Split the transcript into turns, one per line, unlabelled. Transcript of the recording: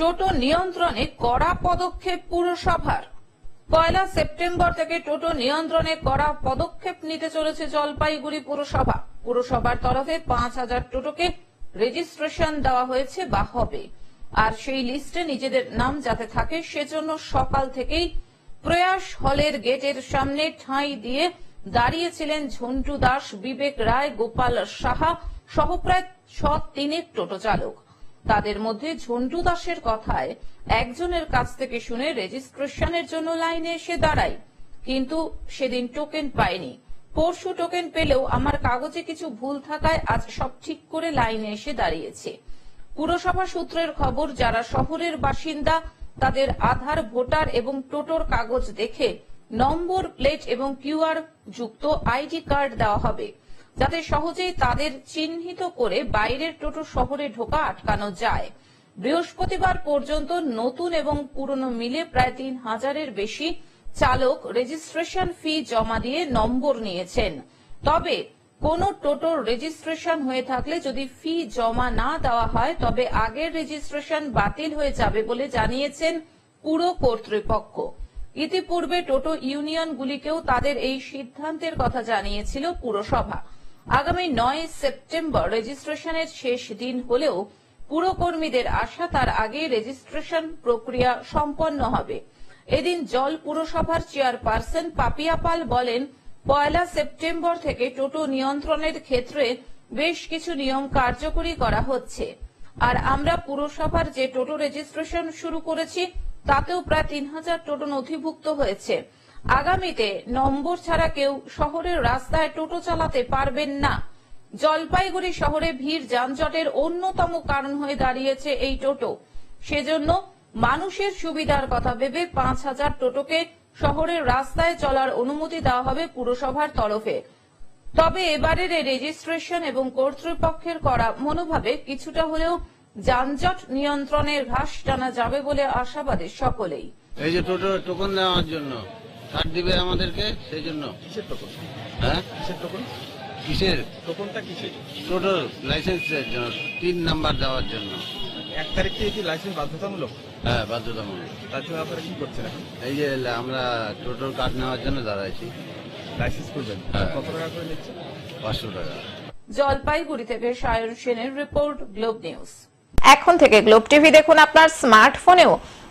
টোটো নিয়ন্ত্রণে কড়া পদক্ষেপ পুরসভার। পয়লা সেপ্টেম্বর থেকে টোটো নিয়ন্ত্রণে কড়া পদক্ষেপ নিতে চলেছে জলপাইগুড়ি পুরসভা। পুরসভার তরফে পাঁচ হাজার টোটোকে রেজিস্ট্রেশন দেওয়া হয়েছে বা হবে। আর সেই লিস্টে নিজেদের নাম যাতে থাকে, সেজন্য সকাল থেকেই প্রয়াস হলের গেটের সামনে ঠাঁই দিয়ে দাঁড়িয়েছিলেন ঝন্টু দাস, বিবেক রায়, গোপাল সাহা সহ প্রায় ছ তিনের টোটো চালক। তাদের মধ্যে ঝন্টু দাসের কথায় একজনের কাছ থেকে শুনে রেজিস্ট্রেশনের জন্য লাইনে এসে দাঁড়াই। কিন্তু সেদিন টোকেন পাইনি। পরশু টোকেন পেলেও আমার কাগজে কিছু ভুল থাকায় আজ সব ঠিক করে লাইনে এসে দাঁড়িয়েছে। পুরসভা সূত্রের খবর, যারা শহরের বাসিন্দা, তাদের আধার, ভোটার এবং টোটোর কাগজ দেখে নম্বর, প্লেট এবং কিউআর যুক্ত আইডি কার্ড দেওয়া হবে। যাতে সহজেই তাদের চিহ্নিত করে বাইরের টোটো শহরে ঢোকা আটকানো যায়। বৃহস্পতিবার পর্যন্ত নতুন এবং পুরনো মিলে প্রায় তিন হাজারের বেশি চালক রেজিস্ট্রেশন ফি জমা দিয়ে নম্বর নিয়েছেন। তবে কোন টোটোর রেজিস্ট্রেশন হয়ে থাকলে যদি ফি জমা না দেওয়া হয়, তবে আগের রেজিস্ট্রেশন বাতিল হয়ে যাবে বলে জানিয়েছেন পুর কর্তৃপক্ষ। ইতিপূর্বে টোটো ইউনিয়নগুলিকেও তাদের এই সিদ্ধান্তের কথা জানিয়েছিল পুরসভা। আগামী নয় সেপ্টেম্বর রেজিস্ট্রেশনের শেষ দিন হলেও পুরকর্মীদের আশা তার আগে রেজিস্ট্রেশন প্রক্রিয়া সম্পন্ন হবে। এদিন জল পুরসভার চেয়ারপারসন পাপিয়া পাল বলেন, পয়লা সেপ্টেম্বর থেকে টোটো নিয়ন্ত্রণের ক্ষেত্রে বেশ কিছু নিয়ম কার্যকরী করা হচ্ছে। আর আমরা পুরসভার যে টোটো রেজিস্ট্রেশন শুরু করেছি, তাতেও প্রায় তিন হাজার টোটো নথিভুক্ত হয়েছে। আগামীতে নম্বর ছাড়া কেউ শহরের রাস্তায় টোটো চালাতে পারবেন না। জলপাইগুড়ি শহরে ভিড় যানজটের অন্যতম কারণ হয়ে দাঁড়িয়েছে এই টোটো। সেজন্য মানুষের সুবিধার কথা ভেবে পাঁচ হাজার টোটোকে শহরের রাস্তায় চলার অনুমতি দেওয়া হবে পুরসভার তরফে। তবে এবারের রেজিস্ট্রেশন এবং কর্তৃপক্ষের করা মনোভাবে কিছুটা হলেও যানজট নিয়ন্ত্রণের ঘাস টানা যাবে বলে আশাবাদী সকলেই।
এই যে টোটো, টোকন দেওয়ার জন্য। ছাড় দিবে আমাদেরকে সেই জন্য।
কিসের টোকন?
হ্যাঁ?
কিসের টোকন?
কিসের?
টোকনটা কিসের?
টোটো লাইসেন্সের জন্য তিন নাম্বার দেওয়ার জন্য।
এক তারিখ থেকে কি লাইসেন্স বাধ্যতামূলক?
হ্যাঁ বাধ্যতামূলক।
তার জন্য আপনারা কি করছেন এখন?
এই যে আমরা টোটোর কার্ড নেওয়ার জন্য দাঁড়াইছি।
লাইসেন্স করবেন?
হ্যাঁ।
কত টাকা করে নিচ্ছে
পাঁচশো টাকা।
জলপাইগুড়ি থেকে সায়ন সেনের রিপোর্ট গ্লোব নিউজ।
এখন থেকে গ্লোব টিভি দেখুন আপনার স্মার্টফোনেও।